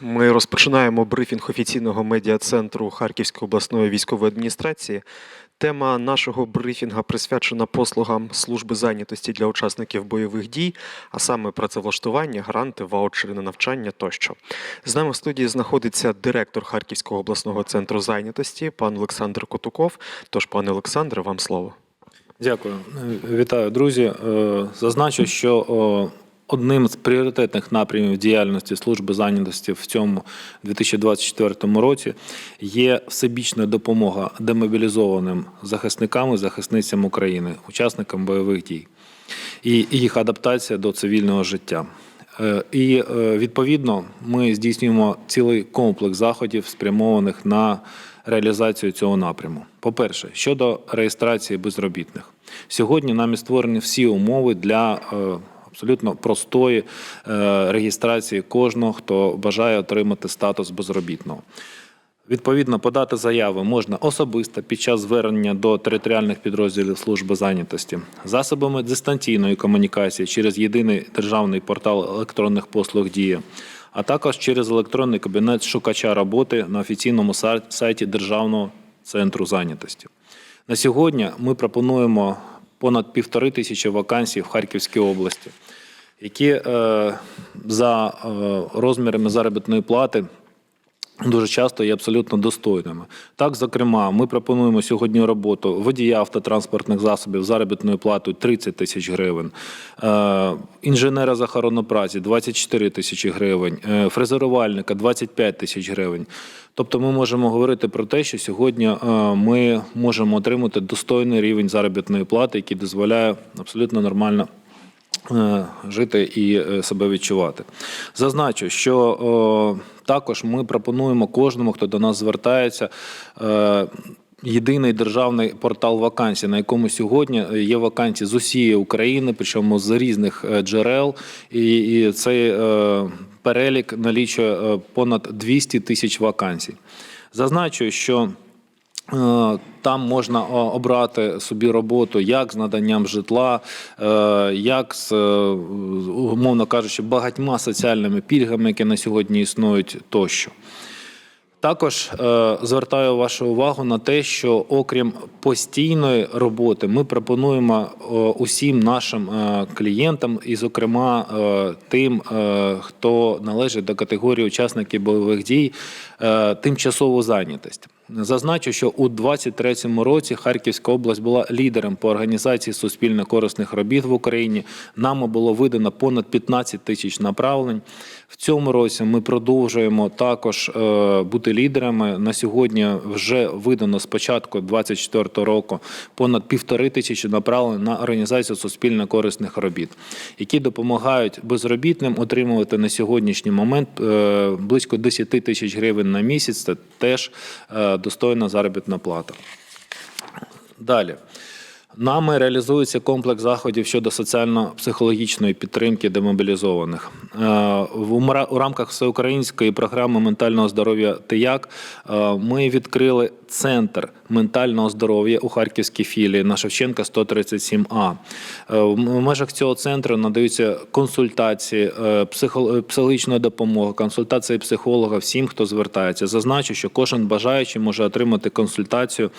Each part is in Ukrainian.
Ми розпочинаємо брифінг офіційного медіа-центру Харківської обласної військової адміністрації. Тема нашого брифінга присвячена послугам служби зайнятості для учасників бойових дій, а саме працевлаштування, гранти, ваучери на навчання тощо. З нами в студії знаходиться директор Харківського обласного центру зайнятості, пан Олександр Котуков. Тож, пане Олександре, вам слово. Дякую, Е, вітаю, друзі. Е, Зазначу, що одним з пріоритетних напрямів діяльності служби зайнятості в цьому 2024 році є всебічна допомога демобілізованим захисникам і захисницям України, учасникам бойових дій і їх адаптація до цивільного життя. Е, І е, відповідно ми здійснюємо цілий комплекс заходів, спрямованих на реалізацію цього напряму. По-перше, щодо реєстрації безробітних, сьогодні нами створені всі умови для е, абсолютно простої е, реєстрації кожного, хто бажає отримати статус безробітного. Відповідно, подати заяви можна особисто під час звернення до територіальних підрозділів служби зайнятості, засобами дистанційної комунікації через єдиний державний портал електронних послуг Дія, а також через електронний кабінет шукача роботи на офіційному сайті Державного центру зайнятості. На сьогодні ми пропонуємо понад півтори тисячі вакансій в Харківській області, які е, за е, розмірами заробітної плати дуже часто є абсолютно достойними. Так, зокрема, ми пропонуємо сьогодні роботу водія автотранспортних засобів заробітною платою 30 тисяч гривень, е, інженера з охорони праці 24 тисячі гривень, фрезерувальника 25 тисяч гривень. Тобто ми можемо говорити про те, що сьогодні ми можемо отримати достойний рівень заробітної плати, який дозволяє абсолютно нормально жити і е, себе відчувати. Zазначу, що також ми пропонуємо кожному, хто до нас звертається. е, Єдиний державний портал вакансій, на якому сьогодні є вакансії з усієї України, причому з різних е, джерел, і, і цей е, перелік налічує е, понад 200 тисяч вакансій. Зазначу, що Е, Там можна обрати собі роботу як з наданням житла, е, як з, е, умовно кажучи, багатьма соціальними пільгами, які на сьогодні існують тощо. Також е, звертаю вашу увагу на те, що окрім постійної роботи, ми пропонуємо е, усім нашим е, клієнтам, і, зокрема, е, тим, е, хто належить до категорії учасників бойових дій, е, тимчасову зайнятість. Зазначу, що у 2023 році Харківська область була лідером по організації суспільно-корисних робіт в Україні. Нами було видано понад 15 тисяч направлень. В цьому році ми продовжуємо також е, бути лідерами. На сьогодні вже видано з початку 2024 року понад півтори тисячі направлень на організацію суспільно-корисних робіт, які допомагають безробітним отримувати на сьогоднішній момент е, близько 10 тисяч гривень на місяць. Це теж е, достойна заробітна плата. Далі. Нами реалізується комплекс заходів щодо соціально-психологічної підтримки демобілізованих. Е, у рамках всеукраїнської програми ментального здоров'я ТИЯК як ми відкрили центр ментального здоров'я у Харківській філії на Шевченка 137А. Е, В межах цього центру надаються консультації, е, е, психологічна допомога, консультації психолога всім, хто звертається. Зазначу, що кожен бажаючий може отримати консультацію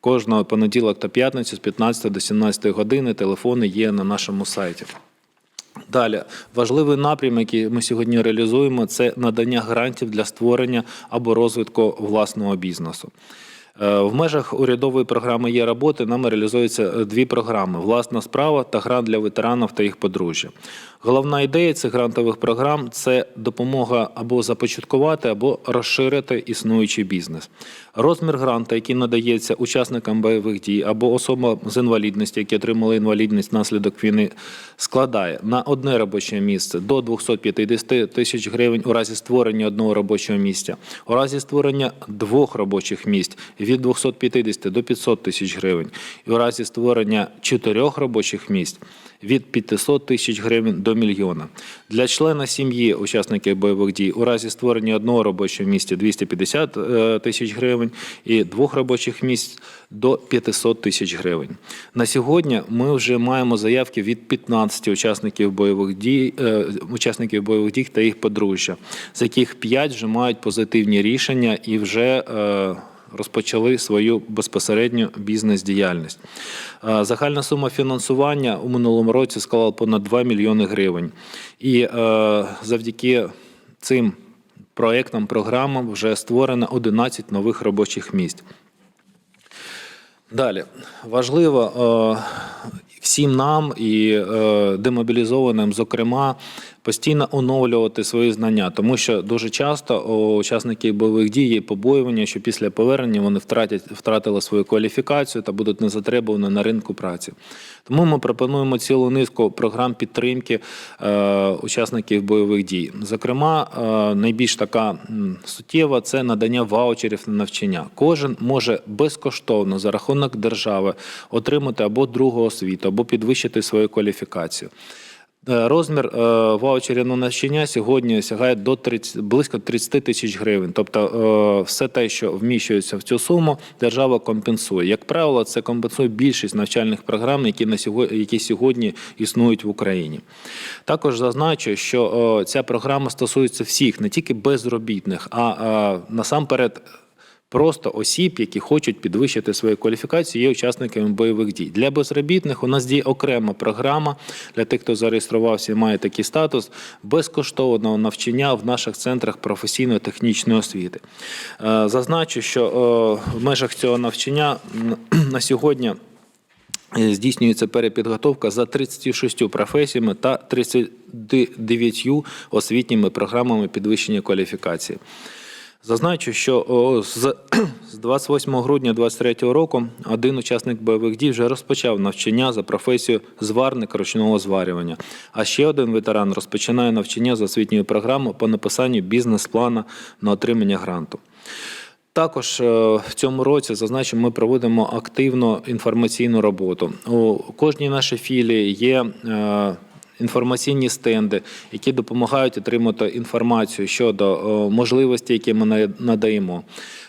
кожного понеділок та п'ятницю з 15 до 17 години. Телефони є на нашому сайті. Далі важливий напрям, який ми сьогодні реалізуємо, це надання грантів для створення або розвитку власного бізнесу. Е, В межах урядової програми є роботи. Нами реалізуються е, дві програми: власна справа та грант для ветеранів та їх подружжя. Головна ідея цих грантових програм це допомога або започаткувати, або розширити існуючий бізнес. Розмір гранта, який надається учасникам бойових дій або особам з інвалідності, які отримали інвалідність внаслідок війни, складає на одне робоче місце до 250 тисяч гривень у разі створення одного робочого місця, у разі створення двох робочих місць від 250 до 500 тисяч гривень. І у разі створення чотирьох робочих місць від 500 тисяч гривень до мільйона. Для члена сім'ї учасників бойових дій у разі створення одного робочого місця 250 е, тисяч гривень і двох робочих місць до 500 тисяч гривень. На сьогодні ми вже маємо заявки від 15 учасників бойових дій, е, учасників бойових дій та їх подружжя, з яких 5 вже мають позитивні рішення і вже е, розпочали свою безпосередню бізнес-діяльність. Е, Загальна сума фінансування у минулому році склала понад 2 мільйони гривень. І завдяки цим проектам, програмам вже створено 11 нових робочих місць. Далі важливо е, всім нам і е, демобілізованим, зокрема, постійно оновлювати свої знання, тому що дуже часто у учасників бойових дій є побоювання, що після повернення вони втратять втратили свою кваліфікацію та будуть незатребувані на ринку праці. Тому ми пропонуємо цілу низку програм підтримки е, учасників бойових дій. Зокрема, е, найбільш така суттєва це надання ваучерів на навчання. Кожен може безкоштовно за рахунок держави отримати або другу освіту, або підвищити свою кваліфікацію. Е, Розмір е, ваучерів на навчання сьогодні сягає до 30, близько 30 тисяч гривень. Тобто е, все те, що вміщується в цю суму, держава компенсує. Як правило, це компенсує більшість навчальних програм, які на сьогодні, які сьогодні існують в Україні. Також зазначу, що ця програма стосується всіх, не тільки безробітних, а насамперед. Просто осіб, які хочуть підвищити свою кваліфікацію, є учасниками бойових дій. Для безробітних у нас діє окрема програма для тих, хто зареєструвався і має такий статус безкоштовного навчання в наших центрах професійно-технічної освіти. Е, Зазначу, що е, в межах цього навчання на сьогодні. Е, Здійснюється перепідготовка за 36 професіями та 39 освітніми програмами підвищення кваліфікації. Зазначу, що з, з 28 грудня 2023 року один учасник бойових дій вже розпочав навчання за професією зварник ручного зварювання. А ще один ветеран розпочинає навчання за освітньою програмою по написанню бізнес-плану на отримання гранту. Також е, в цьому році зазначу, ми проводимо активну інформаційну роботу. У кожній нашій філії є е, інформаційні стенди, які допомагають отримати інформацію щодо е, можливостей, які ми на- надаємо.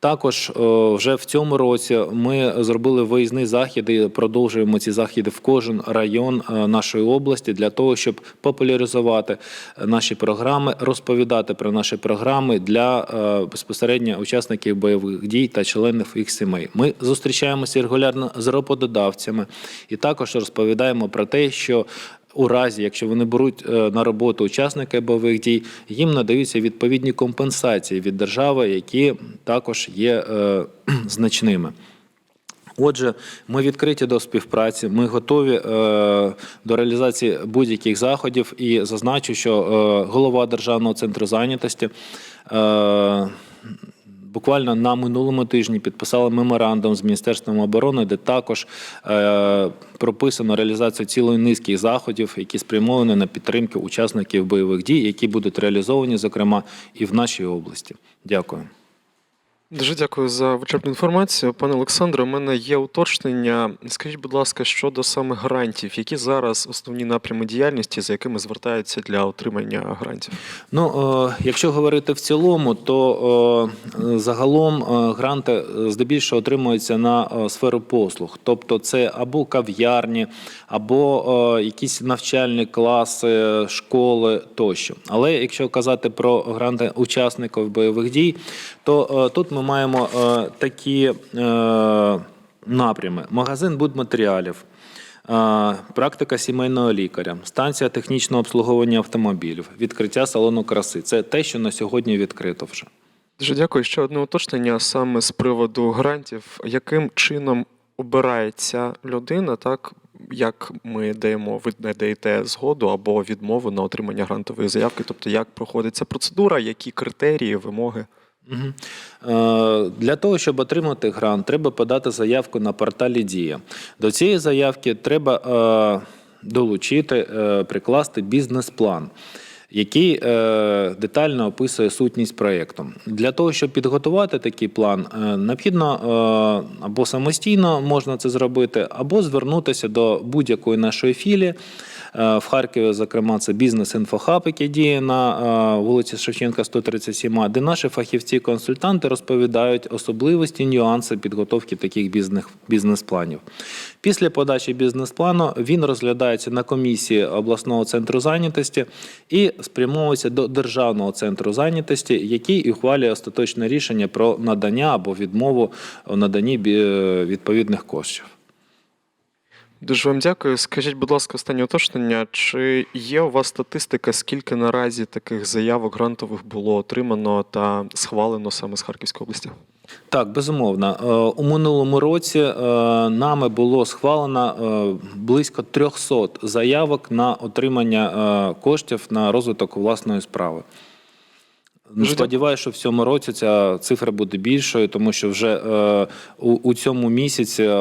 Також е, вже в цьому році ми зробили виїзний захід і продовжуємо ці заходи в кожен район е, нашої області для того, щоб популяризувати наші програми, розповідати про наші програми для безпосередньо учасників бойових дій та членів їх сімей. Ми зустрічаємося регулярно з роботодавцями і також розповідаємо про те, що у разі, якщо вони беруть е, на роботу учасника бойових дій, їм надаються відповідні компенсації від держави, які також є е, значними. Отже, ми відкриті до співпраці, ми готові е, до реалізації будь-яких заходів і зазначу, що е, голова Державного центру зайнятості е, буквально на минулому тижні підписали меморандум з Міністерством оборони, де також е, прописано реалізацію цілої низки заходів, які спрямовані на підтримку учасників бойових дій, які будуть реалізовані, зокрема, і в нашій області. Дякую. Дуже дякую за вичерпну інформацію. Пане Олександре, у мене є уточнення. Скажіть, будь ласка, щодо саме грантів, які зараз основні напрями діяльності, за якими звертаються для отримання грантів? Ну, е, якщо говорити в цілому, то е, загалом е, гранти здебільшого отримуються на сферу послуг, тобто це або кав'ярні, або якісь навчальні класи, школи тощо. Але якщо казати про гранти учасників бойових дій, то е, тут ми маємо е, такі е, напрями: магазин будматеріалів. Практика сімейного лікаря, станція технічного обслуговування автомобілів, відкриття салону краси це те, що на сьогодні відкрито вже. Дуже дякую. Ще одне уточнення саме з приводу грантів. Яким чином обирається людина, так як ми даємо, ви не даєте згоду або відмову на отримання грантової заявки? Тобто, як проходить ця процедура, які критерії, вимоги? Е, Для того, щоб отримати грант, треба подати заявку на порталі Дія. До цієї заявки треба е, долучити, е, прикласти бізнес-план. який детально описує сутність проєкту. Для того, щоб підготувати такий план, необхідно або самостійно можна це зробити, або звернутися до будь-якої нашої філії. Е, В Харкові, зокрема, це бізнес-інфохаб, який діє на е, вулиці Шевченка, 137, де наші фахівці-консультанти розповідають особливості, нюанси підготовки таких бізнес- бізнес-планів. Після подачі бізнес-плану він розглядається на комісії обласного центру зайнятості і спрямовується до державного центру зайнятості, який ухвалює остаточне рішення про надання або відмову у наданні відповідних коштів. Дуже вам дякую. Скажіть, будь ласка, останнє уточнення. Чи є у вас статистика, скільки наразі таких заявок грантових було отримано та схвалено саме з Харківської області? Так, безумовно. Е, У минулому році е, нами було схвалено е, близько 300 заявок на отримання коштів на розвиток власної справи. Дуже Сподіваюся, що в цьому році ця цифра буде більшою, тому що вже е, у, у цьому місяці е,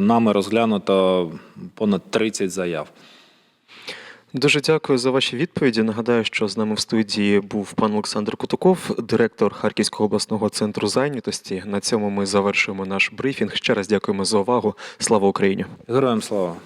нами розглянуто понад 30 заяв. Дуже дякую за ваші відповіді. Нагадаю, що з нами в студії був пан Олександр Кутуков, директор Харківського обласного центру зайнятості. На цьому ми завершуємо наш брифінг. Ще раз дякуємо за увагу. Слава Україні! Героям слава!